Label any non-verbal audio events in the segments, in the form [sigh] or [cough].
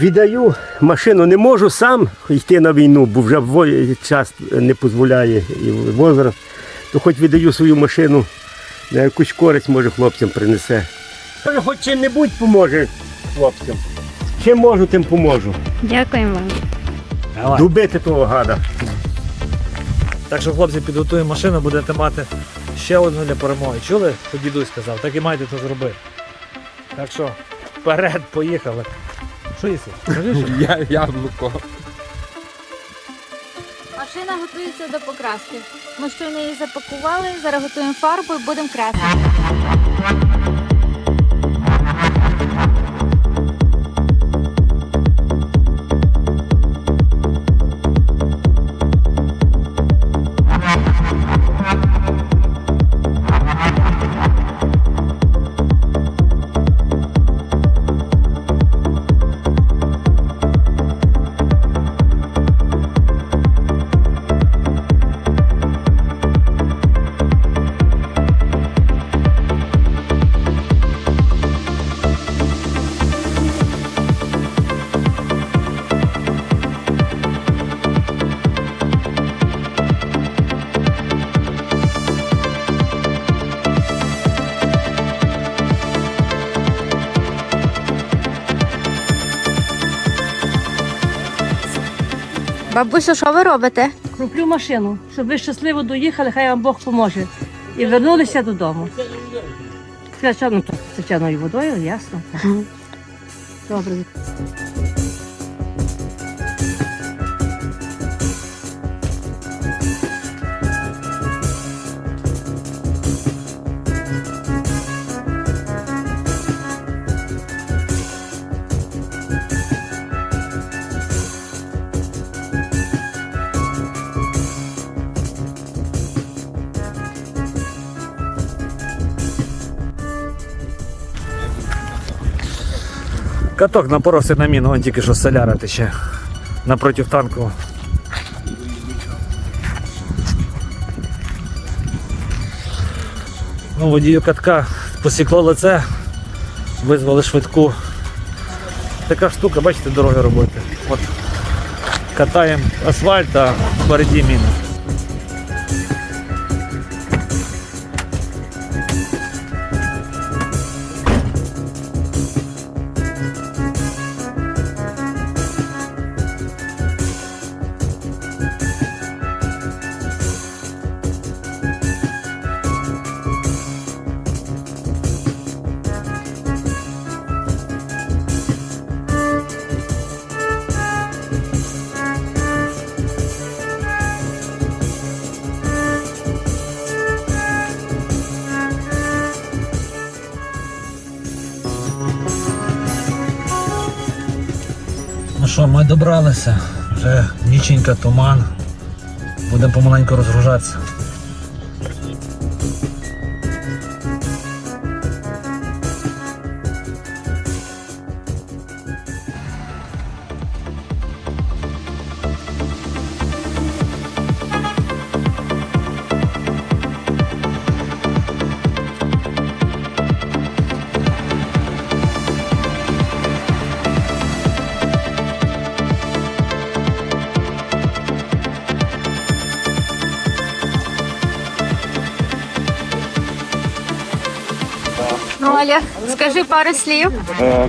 Віддаю машину, не можу сам йти на війну, бо вже час не дозволяє і возраст. То хоч віддаю свою машину, на якусь користь може хлопцям принесе. Може, хоч чим-небудь поможе хлопцям. Чим можу, тим поможу. Дякуємо вам. Давай. Дубити того гада. Так що, хлопці, підготуємо машину, будете мати ще одну для перемоги. Чули, що дідусь сказав? Так і маєте це зробити. Так що, вперед, поїхали. Що що? [laughs] Я яблуко. Машина готується до покраски. Ми щойно її запакували, зараз готуємо фарбу і будемо красити. Бабусю, що ви робите? Круплю машину, щоб ви щасливо доїхали, хай вам Бог поможе. І вернулися додому. Свячаною водою, ясно. Добре. Каток напоровся на міну, он тільки що соляра тече. Напротив танку. Ну, водію катка посікло лице, визвали швидку. Така штука, бачите, дороги робити. От катаємо асфальт, а впереді міни. Що, ми добралися. Вже ніченька туман. Будемо помаленьку розгружатися. Ну, Олег, скажи пару слів. Е,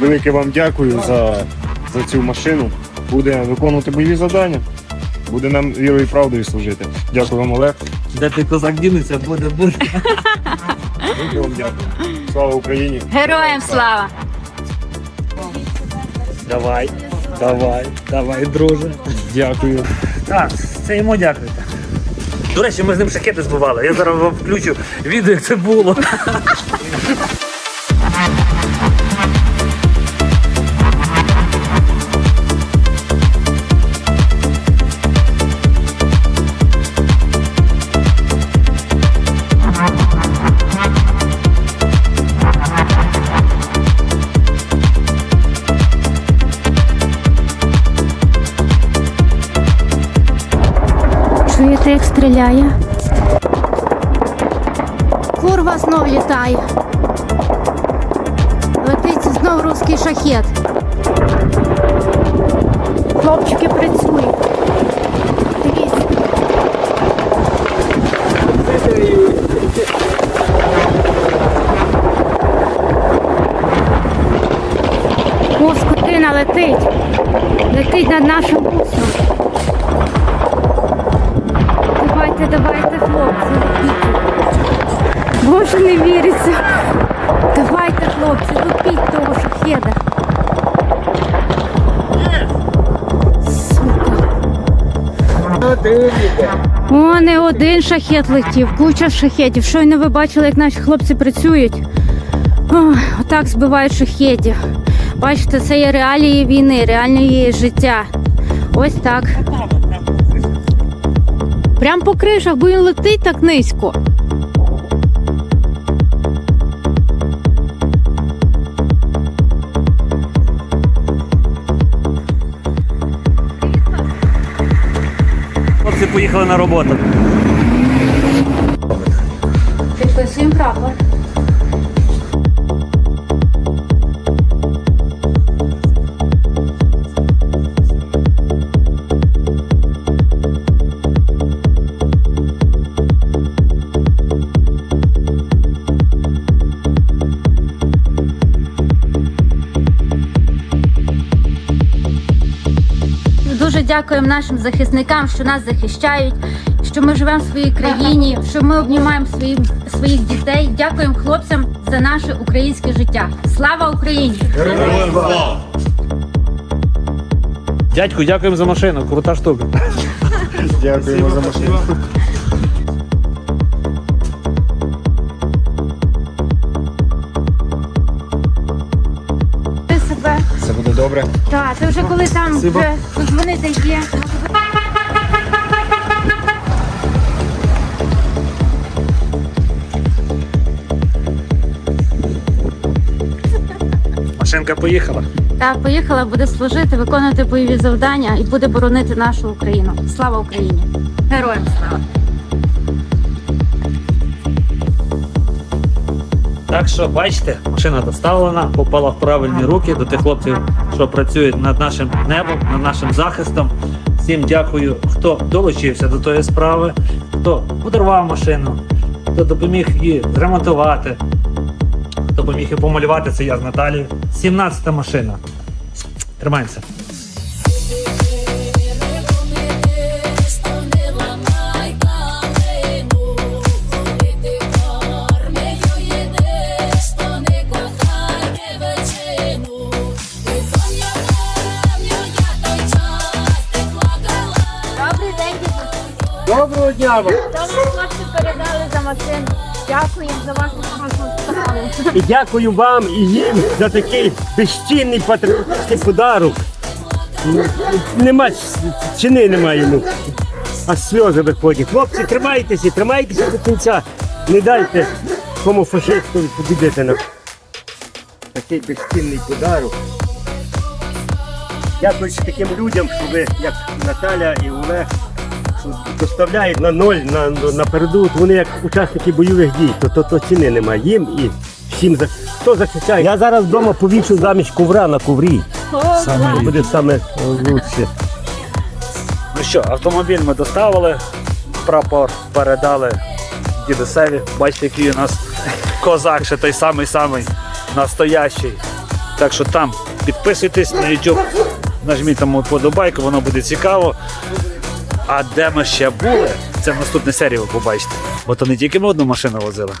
Велике вам дякую за, за цю машину. Буде виконувати бойові завдання. Буде нам вірою і правдою служити. Дякую вам, Олег. Де ти козак дінеться, буде буде. Велике вам дякую. Слава Україні! Героям слава! Давай, давай, давай, друже. Дякую. Так, це йому дякуйте. До речі, ми з ним шакети збивали. Я зараз вам включу відео, як це було. Чуєте, як стріляє? Курва знов літає. Летить знов русський шахет. Хлопчики працюють. Дивіться. О, скотина летить. Летить над нашим бусом. Давайте, хлопці, лупіть. Боже, не віриться. Давайте, хлопці, лупіть того шахеда. О, не один шахет летів, куча шахетів. Щойно ви бачили, як наші хлопці працюють. Отак збивають шахетів. Бачите, це є реалії війни, реальне життя. Ось так. Прям по кришах, бо він летить так низько. Хлопці поїхали на роботу. Дякуємо нашим захисникам, що нас захищають, що ми живемо в своїй країні, що ми обнімаємо своїм, своїх дітей. Дякуємо хлопцям за наше українське життя. Слава Україні! Дядьку, дякуємо за машину, крута штука. Дякуємо за машину. Добре. так, це вже коли там вже подзвонити є. Машинка поїхала. Та поїхала, буде служити, виконувати бойові завдання і буде боронити нашу Україну. Слава Україні! Героям слава! Так що, бачите, машина доставлена, попала в правильні руки до тих хлопців, що працюють над нашим небом, над нашим захистом. Всім дякую, хто долучився до тої справи, хто подарував машину, хто допоміг її зремонтувати, хто допоміг її помалювати. Це я з Наталією. 17-та машина. Тримаємося. Доброго дня вам! Добре, хлопці передали за машину. Дякую за вашу справу. І дякую вам і їм за такий безцінний патріотичний подарок. Нема ціни немає йому. А сльози виходять. Хлопці, тримайтеся, тримайтеся до кінця. Не дайте кому фашисту побідити нам. Такий безцінний подарок. Дякуючи таким людям, що ви, як Наталя і Олег, доставляють на ноль на, на переду, вони як учасники бойових дій, то, то, то ціни немає їм і всім за хто захищає. Я зараз вдома повішу замість ковра на коврі. Саме буде саме лучше. Ну що, автомобіль ми доставили, прапор передали дідусеві. Бачите, який у нас козак, ще той самий самий настоящий. Так що там підписуйтесь на YouTube, нажміть там подобайку, воно буде цікаво. А де ми ще були, це в наступній серії ви побачите. Бо то не тільки ми одну машину возили.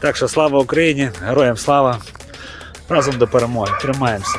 Так що слава Україні, героям слава! Разом до перемоги. Тримаємося.